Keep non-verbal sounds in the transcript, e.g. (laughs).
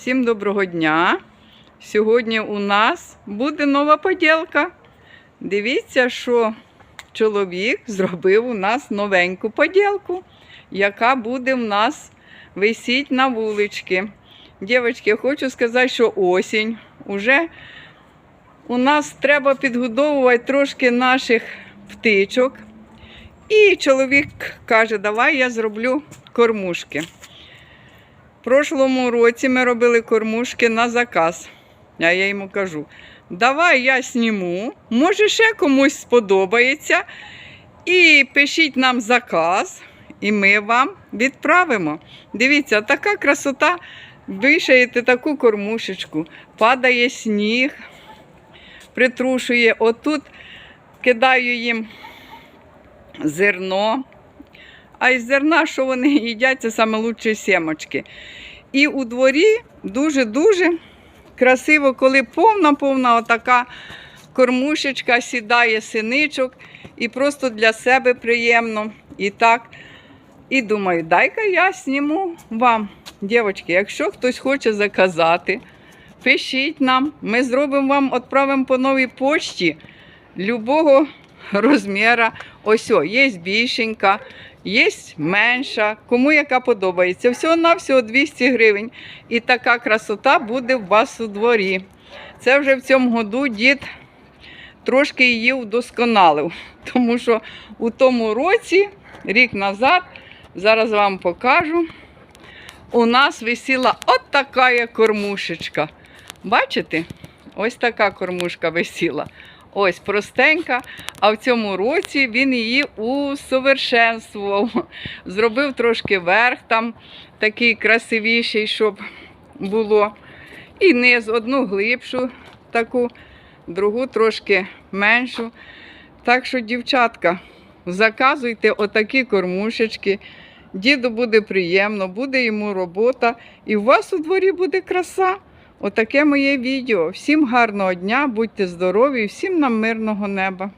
Всім доброго дня! Сьогодні у нас буде нова поділка. Дивіться, що чоловік зробив у нас новеньку поділку, яка буде в нас висіть на вуличці. Дівчатки, хочу сказати, що осінь. Уже у нас треба підгодовувати трошки наших птичок. І чоловік каже, давай я зроблю кормушки. Прошлому році ми робили кормушки на заказ. А я йому кажу: давай я сніму, може ще комусь сподобається. І пишіть нам заказ, і ми вам відправимо. Дивіться, така красота. Вишаєте таку кормушечку, падає сніг, притрушує. Отут кидаю їм зерно. А із зерна, що вони (laughs) їдять, це лучші сімочки. І у дворі дуже-дуже красиво, коли повна-повна отака кормушечка сідає синичок, і просто для себе приємно. І так. І думаю, дай-ка я сніму вам, дівчатки, якщо хтось хоче заказати, пишіть нам, ми зробимо вам, відправимо по новій почті любого розміру. Ось, о, є більшенька, є менша, кому яка подобається. Всього на всього 200 гривень. І така красота буде у вас у дворі. Це вже в цьому году дід трошки її удосконалив. (laughs) Тому що у тому році, рік назад, зараз вам покажу, у нас висіла от така кормушечка. Бачите? Ось така кормушка висіла. Ось простенька. А в цьому році він її усовершенствував. Зробив трошки верх там такий красивіший, щоб було. І низ одну глибшу таку, другу трошки меншу. Так що, дівчатка, заказуйте отакі кормушечки. Діду буде приємно, буде йому робота, і у вас у дворі буде краса. Отаке моє відео. Всім гарного дня, будьте здорові і всім нам мирного неба.